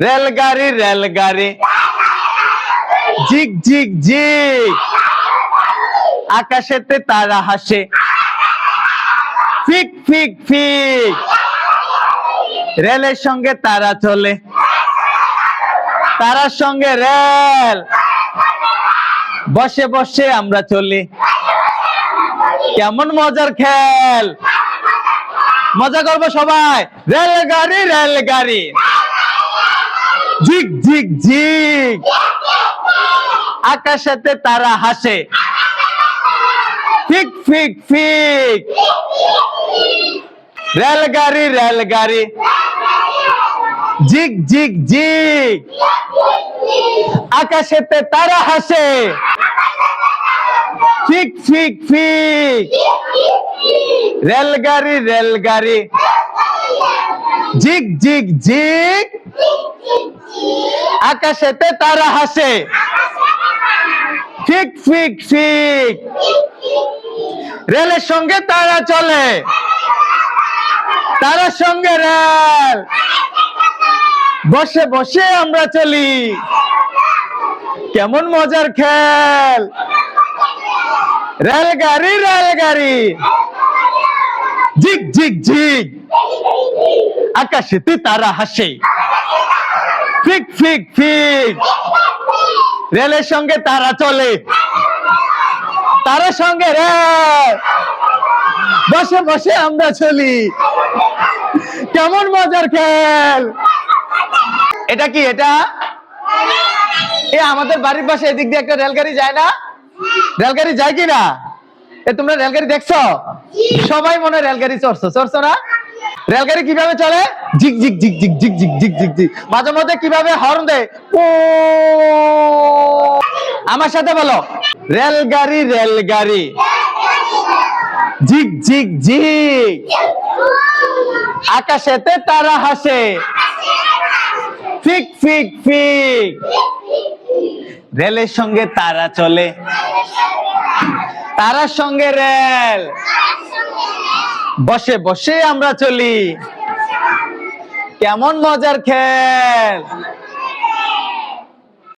রেলগাড়ি রেলগাড়ি। ঝিক ঝিক ঝিক। আকাশেতে তারা হাসে। ফিক ফিক ফিক। রেলের সঙ্গে তারা চলে। তারার সঙ্গে রেল। বসে বসে আমরা চলি। কেমন মজার খেল। মজা করব সবাই। রেলগাড়ি রেলগাড়ি। ঝিক ঝিক ঝিক। আকাশেতে তারা হাসে। ফিক ফিক ফিক। রেলগাড়ি রেলগাড়ি। ঝিক ঝিক ঝিক। আকাশেতে তারা হাসে। ফিক ফিক ফিক। রেলগাড়ি রেলগাড়ি। ঝিক ঝিক ঝিক। আকাশেতে তারা হাসে। ঠিক ফিক ফিক। রেলের সঙ্গে তারা চলে। তারার সঙ্গে রেল। বসে বসে আমরা চলি। কেমন মজার খেল। রেলগাড়ি রেলগাড়ি। ঝিক ঝিক ঝিক। আকাশেতে তারা হাসে। ফিক ফিক ফিক। রেলের সঙ্গে তারা চলে। তারার সঙ্গে রেল বসে বসে আমরা চলি। কেমন মজার খেল। এটা কি, এটা? এ, আমাদের বাড়ির পাশে এদিক দিয়ে একটা রেলগাড়ি যায় না? রেলগাড়ি যায় কি না এ, তোমরা রেলগাড়ি দেখছ? সবাই মনে রেলগাড়ি চড়ছো। চড়ছো না? রেলগাড়ি কীভাবে চলে? ঝিক ঝিক ঝিক ঝিক ঝিক ঝিক ঝিক ঝিক ঝিক। মাঝে মধ্যে কীভাবে হর্ন দেয়? আমার সাথে বলো। রেলগাড়ি রেলগাড়ি। ঝিক ঝিক ঝিক। আকাশেতে তারা হাসে। ফিক ফিক ফিক। রেলের সঙ্গে তারা চলে। তারার সঙ্গে রেল। বসে বসে আমরা চলি। কেমন মজার খেল।